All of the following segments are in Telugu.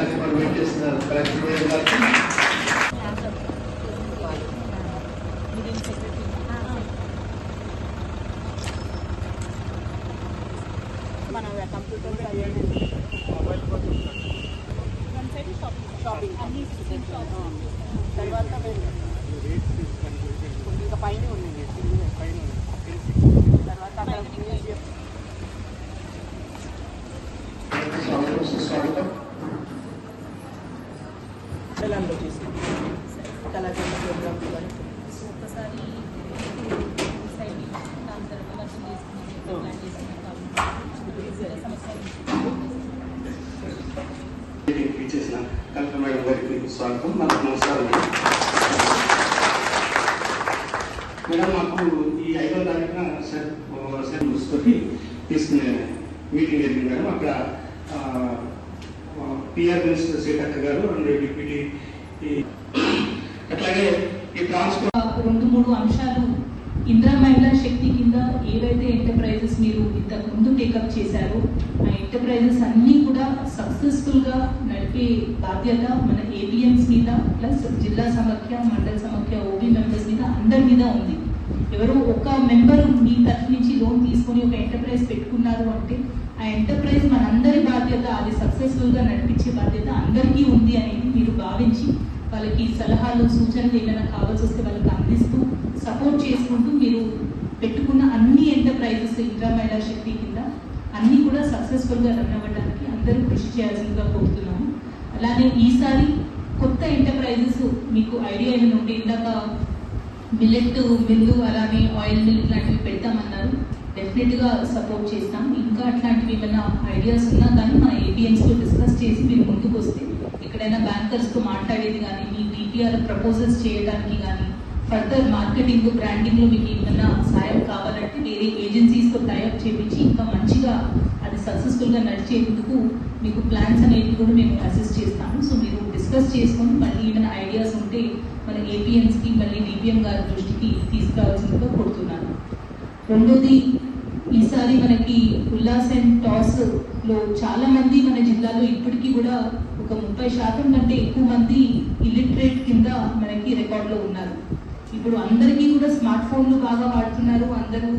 కార్యక్రమాలు పెట్టేస్తున్నారు. కలెక్టర్ మన కంప్యూటర్స్ అవన్నీ మొబైల్ షాపింగ్ తర్వాత ఇంకా పైన కలెక్టర్ మేడం గారికి స్వాగతం. నాకు నమస్కారం మేడం మాకు ఈ ఐదో తారీఖున సార్ సార్ తోటి తీసుకునే మీటింగ్ జరిగింది మేడం. అక్కడ పిఆర్ మినిస్టర్ సీతక్క గారు అండ్ డిప్యూటీ అట్లాగే ఈ ట్రాన్స్ఫర్ రెండు మూడు అంశాలు ఇంద్ర మహిళా శక్తి కింద ఏవైతే ఎంటర్ప్రైజెస్ మీరు ఇంతకు ముందు టేకప్ చేశారో ఆ ఎంటర్ప్రైజెస్ అన్నీ కూడా సక్సెస్ఫుల్గా నడిపే బాధ్యత మన ఏబిఎంస్ మీద ప్లస్ జిల్లా సమఖ్య మండల సమాఖ్య ఓబీ మెంబర్స్ మీద అందరి మీద ఉంది. ఎవరో ఒక మెంబర్ మీ తరఫు నుంచి లోన్ తీసుకొని ఒక ఎంటర్ప్రైజ్ పెట్టుకున్నారు అంటే ఆ ఎంటర్ప్రైజ్ మనందరి బాధ్యత అది సక్సెస్ఫుల్గా నడిపించే బాధ్యత అందరికీ ఉంది అనేది మీరు భావించి వాళ్ళకి సలహాలు సూచనలు ఏమైనా కావాల్సి వస్తే వాళ్ళకి అందిస్తూ సపోర్ట్ చేసుకుంటూ మీరు పెట్టుకున్న అన్ని ఎంటర్ప్రైజెస్ ఇందిరా మహిళా శక్తి కింద అన్ని కూడా సక్సెస్ఫుల్గా రన్ అవ్వడానికి అందరూ కృషి చేయాల్సిందిగా కోరుతున్నాము. అలానే ఈసారి కొత్త ఎంటర్ప్రైజెస్ మీకు ఐడియా ఏమైనా ఉంటే ఇందాక మిల్లెట్ మిల్లు అలానే ఆయిల్ మిల్ లాంటివి పెడతామన్నారు. డెఫినెట్గా సపోర్ట్ చేస్తాం. ఇంకా అట్లాంటివి ఏమైనా ఐడియాస్ ఉన్నా కానీ మా ఏపీఎంస్ డిస్కస్ చేసి మీరు ముందుకు వస్తే ఎప్పుడైనా బ్యాంకర్స్తో మాట్లాడేది కానీ మీ బీపీఆర్ ప్రపోజల్స్ చేయడానికి కానీ ఫర్దర్ మార్కెటింగ్ బ్రాండింగ్లో మీకు ఏమైనా సాయం కావాలంటే వేరే ఏజెన్సీస్తో టైఅప్ చేయించి ఇంకా మంచిగా అది సక్సెస్ఫుల్గా నడిచేందుకు మీకు ప్లాన్స్ అనేవి కూడా మేము అసిస్ట్ చేస్తాము. సో మీరు డిస్కస్ చేసుకొని మళ్ళీ ఏమైనా ఐడియాస్ ఉంటే మన ఏపీఎంస్కి మళ్ళీ డిపిఎం గారి దృష్టికి తీసుకురావాల్సిందిగా కోరుతున్నాను. రెండోది ఈసారి మనకి ఉల్లాస్ అండ్ టాస్లో చాలా మంది మన జిల్లాలో ఇప్పటికీ కూడా ఒక ముప్పై శాతం కంటే ఎక్కువ మంది ఇల్లిటరేట్ కింద మనకి రికార్డులో ఉన్నారు. ఇప్పుడు అందరికీ కూడా స్మార్ట్ ఫోన్లు బాగా వాడుతున్నారు. అందరూ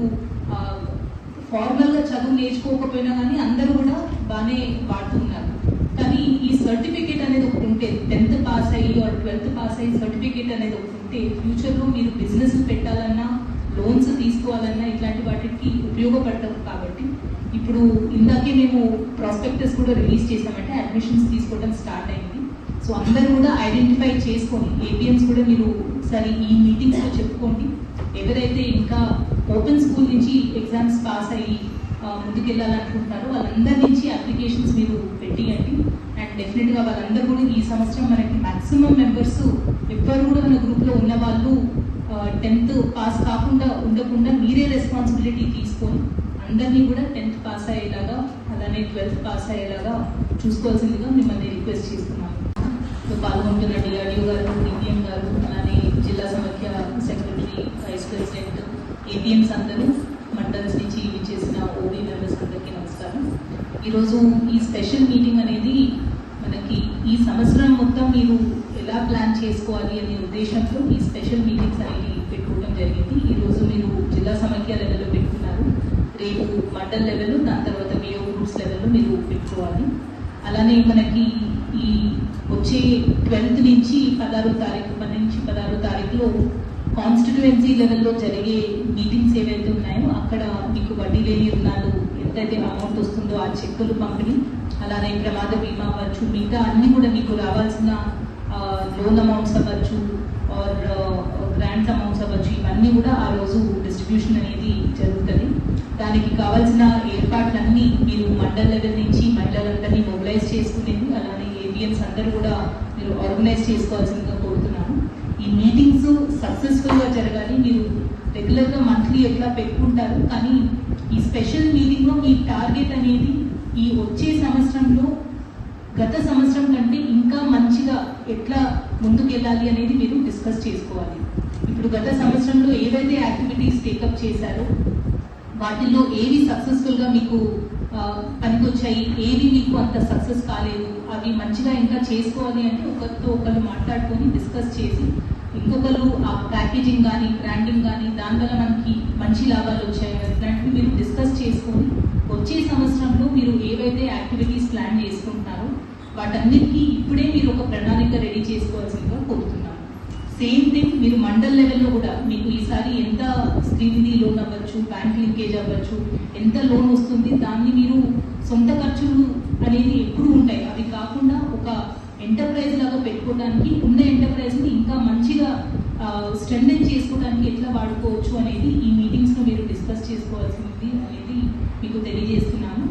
ఫార్మల్గా చదువు నేర్చుకోకపోయినా కానీ అందరూ కూడా బాగానే వాడుతున్నారు కానీ ఈ సర్టిఫికేట్ అనేది ఒకటి ఉంటే టెన్త్ పాస్ అయ్యి ఆర్ ట్వెల్త్ పాస్ అయ్యి సర్టిఫికేట్ అనేది ఒకటి ఉంటే ఫ్యూచర్లో మీరు బిజినెస్ పెట్టాలన్నా లోన్స్ తీసుకోవాలన్నా ఇట్లాంటి వాటికి ఉపయోగపడతాం కాబట్టి ఇప్పుడు ఇందాకే మేము ప్రాస్పెక్టస్ కూడా రిలీజ్ చేసామంటే అడ్మిషన్స్ తీసుకోవడం స్టార్ట్ అయింది. సో అందరూ కూడా ఐడెంటిఫై చేసుకొని ఏపీఎంస్ కూడా మీరు ఒకసారి ఈ మీటింగ్స్లో చెప్పుకోండి. ఎవరైతే ఇంకా ఓపెన్ స్కూల్ నుంచి ఎగ్జామ్స్ పాస్ అయ్యి ముందుకెళ్ళాలనుకుంటున్నారో వాళ్ళందరి నుంచి అప్లికేషన్స్ మీరు పెట్టియండి. అండ్ డెఫినెట్గా వాళ్ళందరూ కూడా ఈ సంవత్సరం మనకి మ్యాక్సిమం మెంబర్స్ ఎవ్వరు కూడా మన గ్రూప్లో ఉన్న వాళ్ళు టెన్త్ పాస్ కాకుండా ఉండకుండా మీరే రెస్పాన్సిబిలిటీ తీసుకొని అందరినీ కూడా టెన్త్ పాస్ అయ్యేలాగా అలానే ట్వెల్త్ పాస్ అయ్యేలాగా చూసుకోవాల్సిందిగా మిమ్మల్ని రిక్వెస్ట్ చేస్తున్నాను. సో పాల్గొంటున్న డిఆర్డిఓ గారు డిపిఎం గారు అలానే జిల్లా సమాఖ్య సెక్రటరీ వైస్ ప్రెసిడెంట్ ఏపీఎంస్ అందరూ మండల్స్ నుంచి చేసిన ఓబీ మెంబర్స్ అందరికీ నమస్కారం. ఈరోజు ఈ స్పెషల్ మీటింగ్ అనేది మనకి ఈ సంవత్సరం మొత్తం మీరు ఎలా ప్లాన్ చేసుకోవాలి అనే ఉద్దేశంతో ఈ స్పెషల్ మీటింగ్స్ అనేవి పెట్టుకోవడం జరిగింది ఈరోజు మీరు జిల్లా సమాఖ్య లెవెల్లో పెట్టుకున్నారు రేపు మండల్ లెవెల్ దాని తర్వాత వియో గ్రూప్స్ లెవెల్ మీరు పెట్టుకోవాలి. అలానే మనకి ఈ వచ్చే ట్వెల్త్ నుంచి పదహారో తారీఖు పది నుంచి పదహారో తారీఖులో కాన్స్టిట్యువెన్సీ లెవెల్లో జరిగే మీటింగ్స్ ఏవైతే ఉన్నాయో అక్కడ మీకు వడ్డీ లేని రుణాలు ఎంతైతే అమౌంట్ వస్తుందో ఆ చెక్కులు పంపిణీ అలానే ప్రమాద బీమా అవ్వచ్చు మిగతా అన్ని కూడా మీకు రావాల్సిన లోన్ అమౌంట్స్ అవ్వచ్చు ఆర్ గ్రాంట్స్ అమౌంట్స్ అవ్వచ్చు ఇవన్నీ కూడా ఆ రోజు డిస్ట్రిబ్యూషన్ అనేది జరుగుతుంది. దానికి కావాల్సిన ఏర్పాట్లన్నీ మీరు మండల్ లెవెల్ నుంచి మహిళలందరినీ మొబిలైజ్ చేసుకునేది అలానే ఏబిఎన్స్ అందరూ కూడా మీరు ఆర్గనైజ్ చేసుకోవాల్సిందిగా కోరుతున్నాను. ఈ మీటింగ్స్ సక్సెస్ఫుల్గా జరగాలి. మీరు రెగ్యులర్గా మంత్లీ ఎట్లా పెట్టుకుంటారు? కానీ ఈ స్పెషల్ మీటింగ్లో మీ టార్గెట్ అనేది ఈ వచ్చే సంవత్సరంలో గత సంవత్సరం కంటే ఇంకా మంచిగా ఎట్లా ముందుకెళ్ళాలి అనేది మీరు డిస్కస్ చేసుకోవాలి. ఇప్పుడు గత సంవత్సరంలో ఏవైతే యాక్టివిటీస్ టేకప్ చేశారో వాటిల్లో ఏవి సక్సెస్ఫుల్గా మీకు పనికొచ్చాయి ఏవి మీకు అంత సక్సెస్ కాలేదు అవి మంచిగా ఇంకా చేసుకోవాలి అంటే ఒకరితో ఒకరు మాట్లాడుకొని డిస్కస్ చేసి ఇంకొకరు ఆ ప్యాకేజింగ్ కానీ బ్రాండింగ్ కానీ దానివల్ల మనకి మంచి లాభాలు వచ్చాయి ఇట్లాంటివి మీరు డిస్కస్ చేసుకొని వచ్చే సంవత్సరంలో మీరు ఏవైతే యాక్టివిటీస్ ప్లాన్ చేసుకుంటున్నారో వాటన్నిటికీ ఇప్పుడే మీరు ఒక ప్రణాళిక రెడీ చేసుకోవాల్సిందిగా కోరుతున్నాను. సేమ్ థింగ్ మీరు మండల్ లెవెల్లో కూడా మీకు ఈసారి ఎంత శ్రీనిధి లోన్ అవ్వచ్చు బ్యాంక్ లింకేజ్ అవ్వచ్చు ఎంత లోన్ వస్తుంది దాన్ని మీరు సొంత ఖర్చులు అనేది ఎప్పుడు ఉంటాయి. అవి కాకుండా ఒక ఎంటర్ప్రైజ్ లాగా పెట్టుకోవడానికి ఉన్న ఎంటర్ప్రైజ్ని ఇంకా మంచిగా స్ట్రెంగ్ చేసుకోవడానికి ఎట్లా వాడుకోవచ్చు అనేది ఈ మీటింగ్స్లో మీరు డిస్కస్ చేసుకోవాల్సింది అనేది మీకు తెలియజేస్తున్నాను.